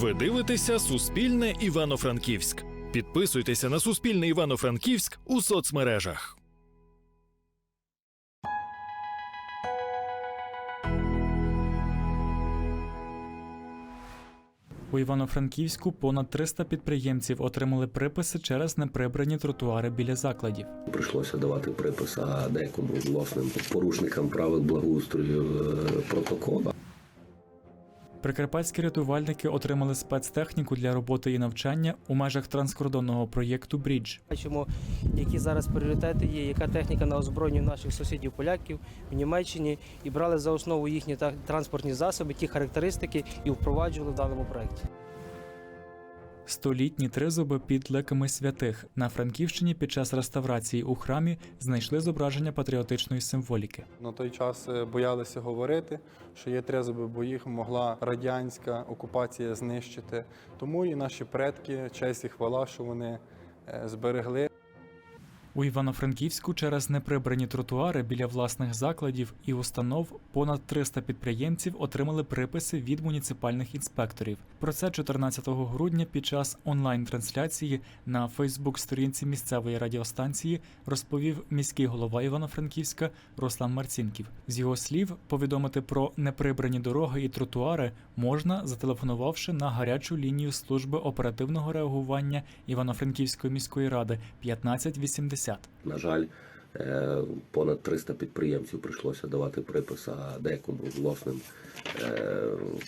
Ви дивитеся Суспільне Івано-Франківськ. Підписуйтеся на Суспільне Івано-Франківськ у соцмережах. У Івано-Франківську понад 300 підприємців отримали приписи через неприбрані тротуари біля закладів. Прийшлося давати припис, а декому власним порушникам правил благоустрою е, протокола. Прикарпатські рятувальники отримали спецтехніку для роботи і навчання у межах транскордонного проєкту Брідж. Бачимо, які зараз пріоритети є, яка техніка на озброєнні наших сусідів поляків в Німеччині, і брали за основу їхні транспортні засоби, ті характеристики і впроваджували в даному проєкті. Столітні тризуби під леками святих на Франківщині під час реставрації у храмі знайшли зображення патріотичної символіки. На той час е, боялися говорити, що є тризуби, бо їх могла радянська окупація знищити. Тому і наші предки, честь і хвала, що вони е, зберегли У Івано-Франківську через неприбрані тротуари біля власних закладів і установ понад 300 підприємців отримали приписи від муніципальних інспекторів. Про це 14 грудня під час онлайн-трансляції на Фейсбук-сторінці місцевої радіостанції розповів міський голова Івано-Франківська Руслан Марцінків. З його слів, повідомити про неприбрані дороги і тротуари можна, зателефонувавши на гарячу лінію служби оперативного реагування Івано-Франківської міської ради 1580. На жаль, е, понад 300 підприємців прийшлося давати припис, а декому власним е,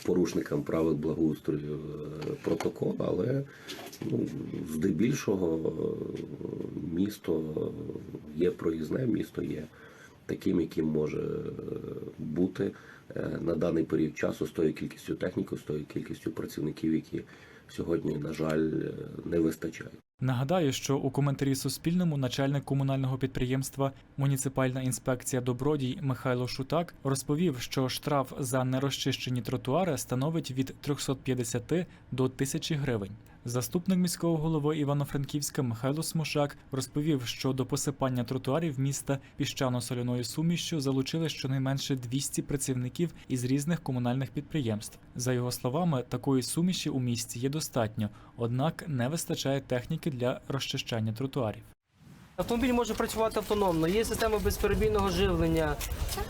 порушникам правил благоустрою е, протокола, але ну, здебільшого місто є проїзне, місто є таким, яким може бути на даний період часу з тою кількістю техніки, з тою кількістю працівників, які сьогодні, на жаль, не вистачає. Нагадаю, що у коментарі Суспільному начальник комунального підприємства Муніципальна інспекція Добродій Михайло Шутак розповів, що штраф за нерозчищені тротуари становить від 350 до 1000 гривень. Заступник міського голови Івано-Франківська Михайло Смушак розповів, що до посипання тротуарів міста піщано-соляною сумішчю залучили щонайменше 200 працівників із різних комунальних підприємств. За його словами, такої суміші у місті є достатньо, однак не вистачає техніки для розчищання тротуарів. Автомобіль може працювати автономно, є система безперебійного живлення,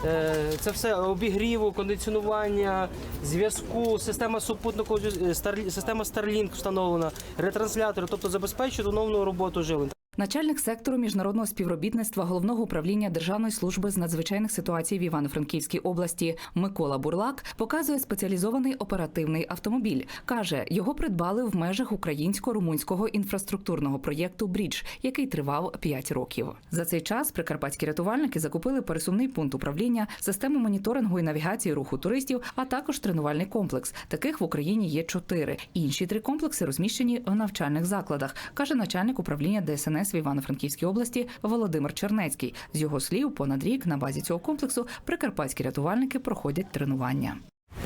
е, це все обігріву, кондиціонування, зв'язку, система супутникового е, система Starlink встановлена, ретранслятори, тобто забезпечує автономну роботу живлення. Начальник сектору міжнародного співробітництва головного управління Державної служби з надзвичайних ситуацій в Івано-Франківській області Микола Бурлак показує спеціалізований оперативний автомобіль. каже, його придбали в межах українсько-румунського інфраструктурного проєкту Брідж, який тривав 5 років. За цей час прикарпатські рятувальники закупили пересувний пункт управління, систему моніторингу і навігації руху туристів, а також тренувальний комплекс. Таких в Україні є чотири. Інші три комплекси розміщені в навчальних закладах, каже начальник управління ДСНС в Івано-Франківській області Володимир Чернецький. З його слів, понад рік на базі цього комплексу прикарпатські рятувальники проходять тренування.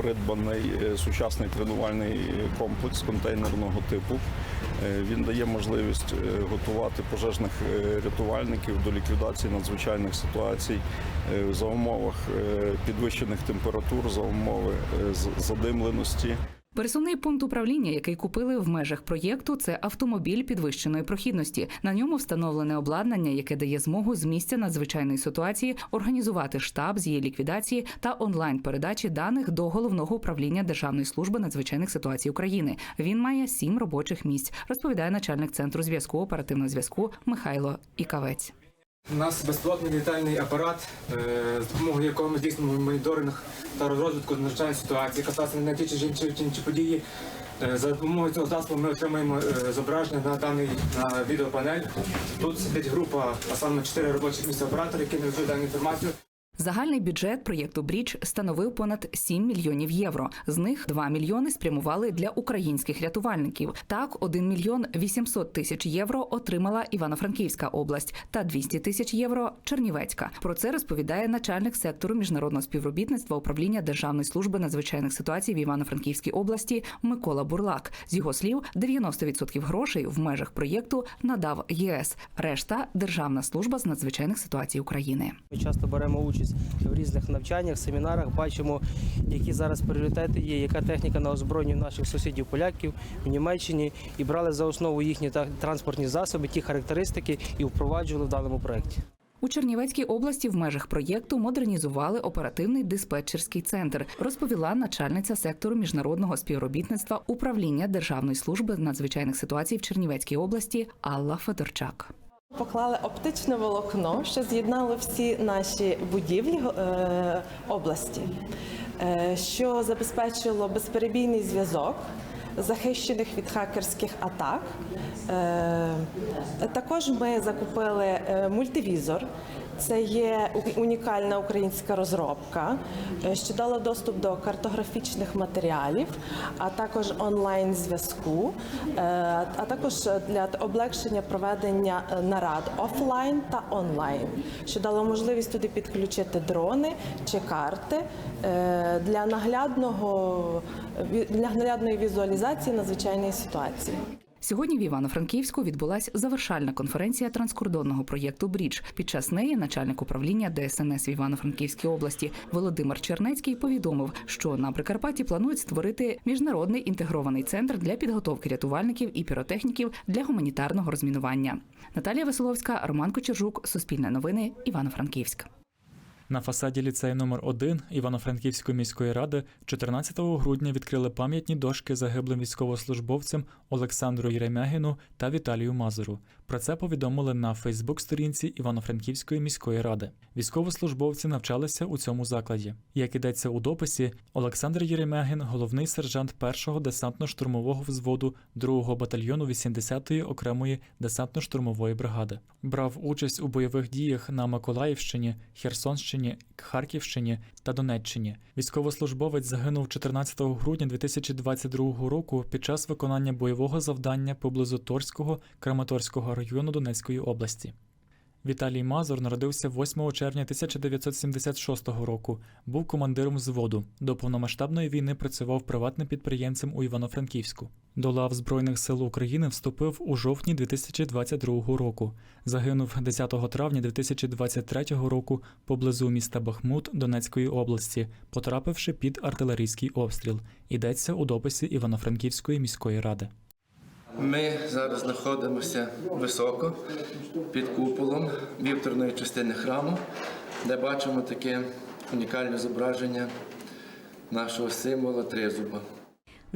придбаний е, сучасний тренувальний комплекс контейнерного типу. Е, Він дає можливість е, готувати пожежних е, рятувальників до ліквідації надзвичайних ситуацій е, за умовах е, підвищених температур, за умови е, задимленості. Пересувний пункт управління, який купили в межах проєкту, це автомобіль підвищеної прохідності. На ньому встановлене обладнання, яке дає змогу з місця надзвичайної ситуації організувати штаб з її ліквідації та онлайн передачі даних до головного управління Державної служби надзвичайних ситуацій України. Він має сім робочих місць, розповідає начальник центру зв'язку оперативного зв'язку Михайло Ікавець. У нас безпілотний літальний апарат, е, з допомогою якого ми здійснюємо моніторинг та розвитку надзвичайної ситуації, яка сталася на ті чи інші, події. Е, За допомогою цього засобу ми отримаємо е, зображення на даний на відеопанель. Тут сидить група, а саме чотири робочих місця оператора, які надають дану інформацію. Загальний бюджет проєкту Брідж становив понад 7 мільйонів євро. З них 2 мільйони спрямували для українських рятувальників. Так, 1 мільйон 800 тисяч євро отримала Івано-Франківська область та 200 тисяч євро Чернівецька. Про це розповідає начальник сектору міжнародного співробітництва управління Державної служби надзвичайних ситуацій в Івано-Франківській області Микола Бурлак. З його слів, 90% грошей в межах проєкту надав ЄС. Решта Державна служба з надзвичайних ситуацій України. Ми часто беремо участь участь в різних навчаннях, семінарах, бачимо, які зараз пріоритети є, яка техніка на озброєнні наших сусідів поляків в Німеччині, і брали за основу їхні транспортні засоби, ті характеристики і впроваджували в даному проєкті. У Чернівецькій області в межах проєкту модернізували оперативний диспетчерський центр, розповіла начальниця сектору міжнародного співробітництва управління Державної служби надзвичайних ситуацій в Чернівецькій області Алла Федорчак. Поклали оптичне волокно, що з'єднало всі наші будівлі е, області, е, що забезпечило безперебійний зв'язок, захищених від хакерських атак. Е, також ми закупили е, мультивізор. Це є унікальна українська розробка, е, що дала доступ до картографічних матеріалів, а також онлайн зв'язку, е, а також для облегшення проведення нарад офлайн та онлайн, що дало можливість туди підключити дрони чи карти для наглядного для наглядної візуалізації надзвичайної ситуації. Сьогодні в Івано-Франківську відбулася завершальна конференція транскордонного проєкту Брідж. Під час неї начальник управління ДСНС в Івано-Франківській області Володимир Чернецький повідомив, що на Прикарпатті планують створити міжнародний інтегрований центр для підготовки рятувальників і піротехніків для гуманітарного розмінування. Наталія Веселовська, Роман Кочержук, Суспільне новини, Івано-Франківськ. На фасаді ліцею номер 1 Івано-Франківської міської ради 14 грудня відкрили пам'ятні дошки загиблим військовослужбовцям Олександру Єремягіну та Віталію Мазуру. Про це повідомили на Фейсбук-сторінці Івано-Франківської міської ради. Військовослужбовці навчалися у цьому закладі. Як ідеться у дописі, Олександр Єремягін, головний сержант 1-го десантно-штурмового взводу 2-го батальйону 80-ї окремої десантно-штурмової бригади. Брав участь у бойових діях на Миколаївщині, Херсонщині, Харківщині та Донеччині. Військовослужбовець загинув 14 грудня 2022 року під час виконання бойового завдання поблизу Торського Краматорського району Донецької області. Віталій Мазур народився 8 червня 1976 року. Був командиром взводу. До повномасштабної війни працював приватним підприємцем у Івано-Франківську. До лав Збройних сил України вступив у жовтні 2022 року. Загинув 10 травня 2023 року поблизу міста Бахмут Донецької області, потрапивши під артилерійський обстріл. Йдеться у дописі Івано-Франківської міської ради. Ми зараз знаходимося високо під куполом вівторної частини храму, де бачимо таке унікальне зображення нашого символа тризуба.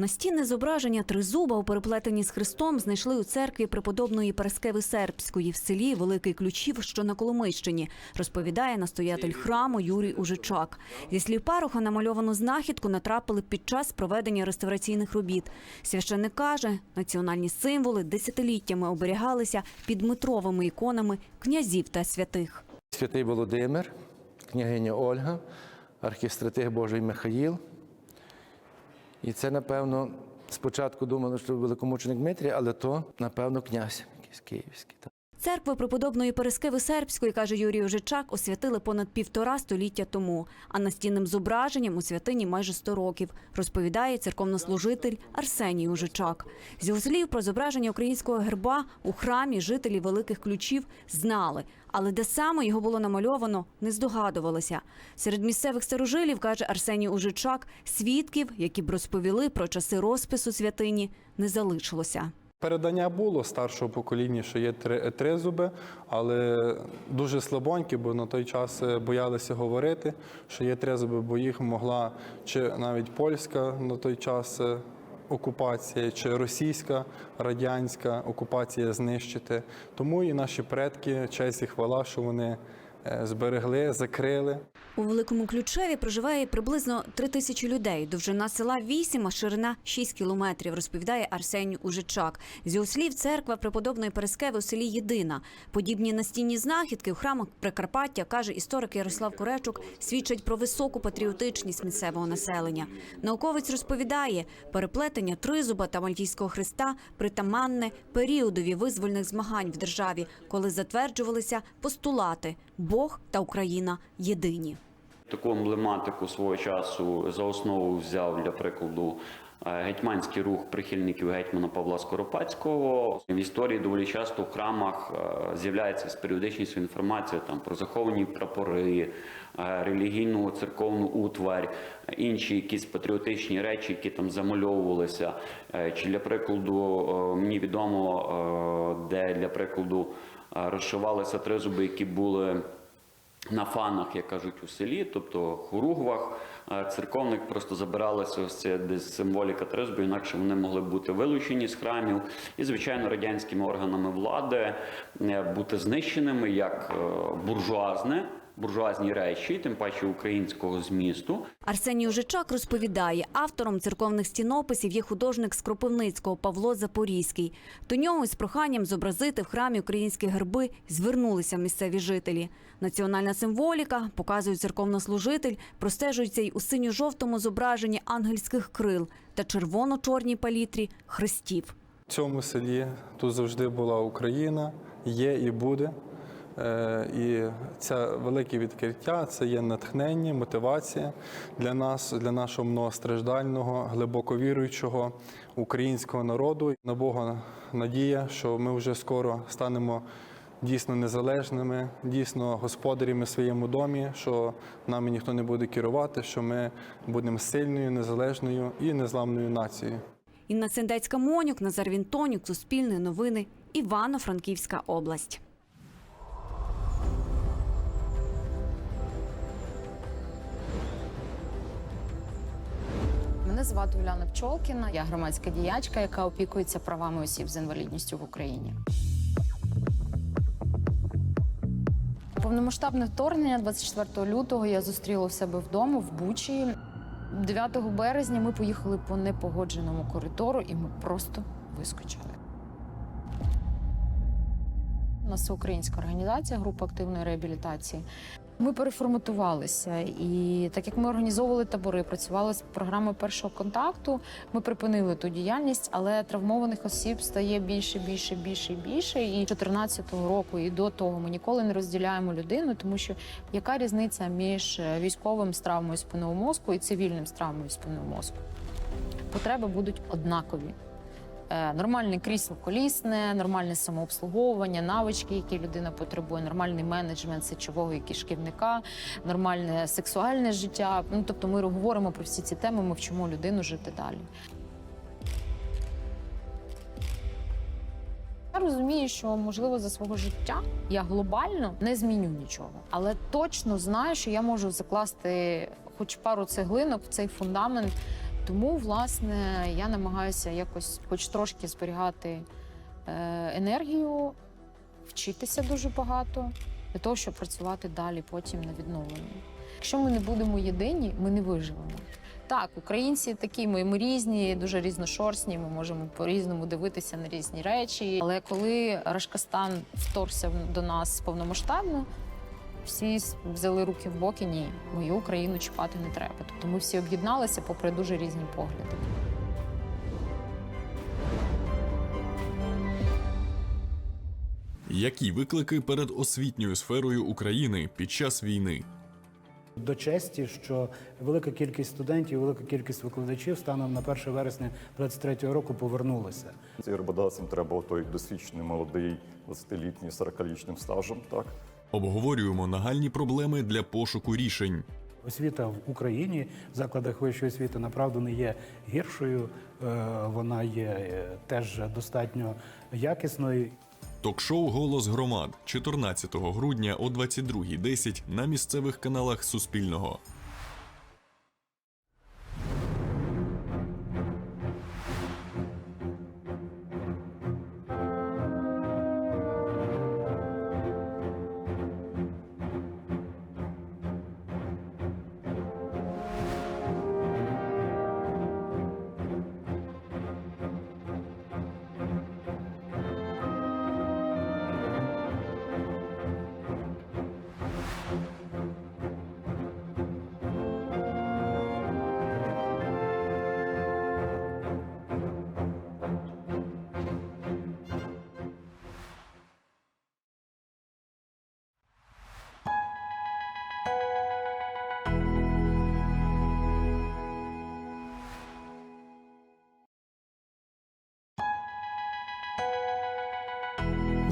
Настінне зображення тризуба у переплетенні з Христом знайшли у церкві преподобної Параскеви Сербської в селі Великий Ключів, що на Коломийщині, розповідає настоятель храму Юрій Ужичак. Зі слів пароха намальовану знахідку натрапили під час проведення реставраційних робіт. Священник каже, національні символи десятиліттями оберігалися під Дмитровими іконами князів та святих. Святий Володимир, княгиня Ольга, архістратиг Божий Михаїл. І це, напевно, спочатку думали, що великомученик Дмитрій, але то, напевно, князь якийсь київський. Церкви преподобної Перескеви Сербської, каже Юрій Ожичак, освятили понад півтора століття тому, а настінним зображенням у святині майже 100 років, розповідає церковнослужитель Арсеній Ожичак. З його слів про зображення українського герба у храмі жителі Великих Ключів знали, але де саме його було намальовано, не здогадувалися. Серед місцевих старожилів, каже Арсеній Ожичак, свідків, які б розповіли про часи розпису святині, не залишилося. Передання було старшого покоління, що є три, тризуби, але дуже слабонькі, бо на той час е, боялися говорити, що є тризуби, бо їх могла чи навіть польська на той час е, окупація, чи російська радянська окупація знищити. Тому і наші предки, честь і хвала, що вони зберегли, закрили. У Великому Ключеві проживає приблизно три тисячі людей. Довжина села 8, а ширина 6 кілометрів, розповідає Арсеній Ужичак. З його слів, церква преподобної Перескеви у селі єдина. Подібні настінні знахідки у храмах Прикарпаття, каже історик Ярослав Коречук, свідчать про високу патріотичність місцевого населення. Науковець розповідає, переплетення тризуба та Мальтійського хреста притаманне періодові визвольних змагань в державі, коли затверджувалися постулати Бог та Україна єдині. Таку емблематику свого часу за основу взяв для прикладу е, гетьманський рух прихильників гетьмана Павла Скоропадського. В історії доволі часто в храмах е, з'являється з періодичністю інформація там про заховані прапори, е, релігійну церковну утварь, інші якісь патріотичні речі, які там замальовувалися. Чи для прикладу мені відомо, де для прикладу розшивалися тризуби, які були на фанах, як кажуть, у селі, тобто хоругвах церковник просто забиралася ось це десь символіка тризубу, інакше вони могли бути вилучені з храмів і, звичайно, радянськими органами влади е, бути знищеними як е, буржуазне. Буржуазні речі, тим паче українського змісту, Арсеній Ужичак розповідає, автором церковних стінописів є художник з Кропивницького Павло Запорізький. До нього з проханням зобразити в храмі українські герби звернулися місцеві жителі. Національна символіка, показує церковнослужитель, простежується й у синьо-жовтому зображенні ангельських крил та червоно-чорній палітрі хрестів. В цьому селі тут завжди була Україна, є і буде. Е, І це велике відкриття, це є натхнення, мотивація для нас, для нашого многостраждального, глибоко віруючого українського народу. На Бога надія, що ми вже скоро станемо дійсно незалежними, дійсно господарями в своєму домі, що нами ніхто не буде керувати, що ми будемо сильною, незалежною і незламною нацією. Інна Сендецька Монюк, Назар Вінтонюк, Суспільне новини, Івано-Франківська область. Мене звати Уляна Пчолкіна. Я громадська діячка, яка опікується правами осіб з інвалідністю в Україні. Повномасштабне вторгнення 24 лютого я зустріла у себе вдома в Бучі. 9 березня ми поїхали по непогодженому коридору, і ми просто вискочили. У нас українська організація, група активної реабілітації. Ми переформатувалися, і так як ми організовували табори, працювали з програмою першого контакту. Ми припинили ту діяльність, але травмованих осіб стає більше, більше, більше більше. І 14-го року і до того ми ніколи не розділяємо людину, тому що яка різниця між військовим з травмою спинного мозку і цивільним з травмою спинного мозку? Потреби будуть однакові. Е, Нормальне крісло колісне, нормальне самообслуговування, навички, які людина потребує, нормальний менеджмент сечового і кишківника, нормальне сексуальне життя. Ну тобто, ми говоримо про всі ці теми, ми вчимо людину жити далі. Я розумію, що можливо за свого життя я глобально не зміню нічого, але точно знаю, що я можу закласти хоч пару цеглинок в цей фундамент. Тому, власне, я намагаюся якось, хоч трошки зберігати е, енергію, вчитися дуже багато для того, щоб працювати далі потім на відновленні. Якщо ми не будемо єдині, ми не виживемо. Так, українці такі, ми, ми різні, дуже різношорстні. Ми можемо по-різному дивитися на різні речі. Але коли Рашкастан вторгся до нас повномасштабно, всі взяли руки в боки. Ні, мою Україну чіпати не треба. Тобто ми всі об'єдналися попри дуже різні погляди. Які виклики перед освітньою сферою України під час війни? До честі, що велика кількість студентів, велика кількість викладачів станом на 1 вересня 2023 року повернулися. Цим роботодавцям треба той досвідчений молодий 20-літній 40-річним стажем. Так Обговорюємо нагальні проблеми для пошуку рішень. Освіта в Україні в закладах вищої освіти направду не є гіршою, е, вона є е, теж достатньо якісною. Ток-шоу Голос громад 14 грудня о 22.10 на місцевих каналах Суспільного.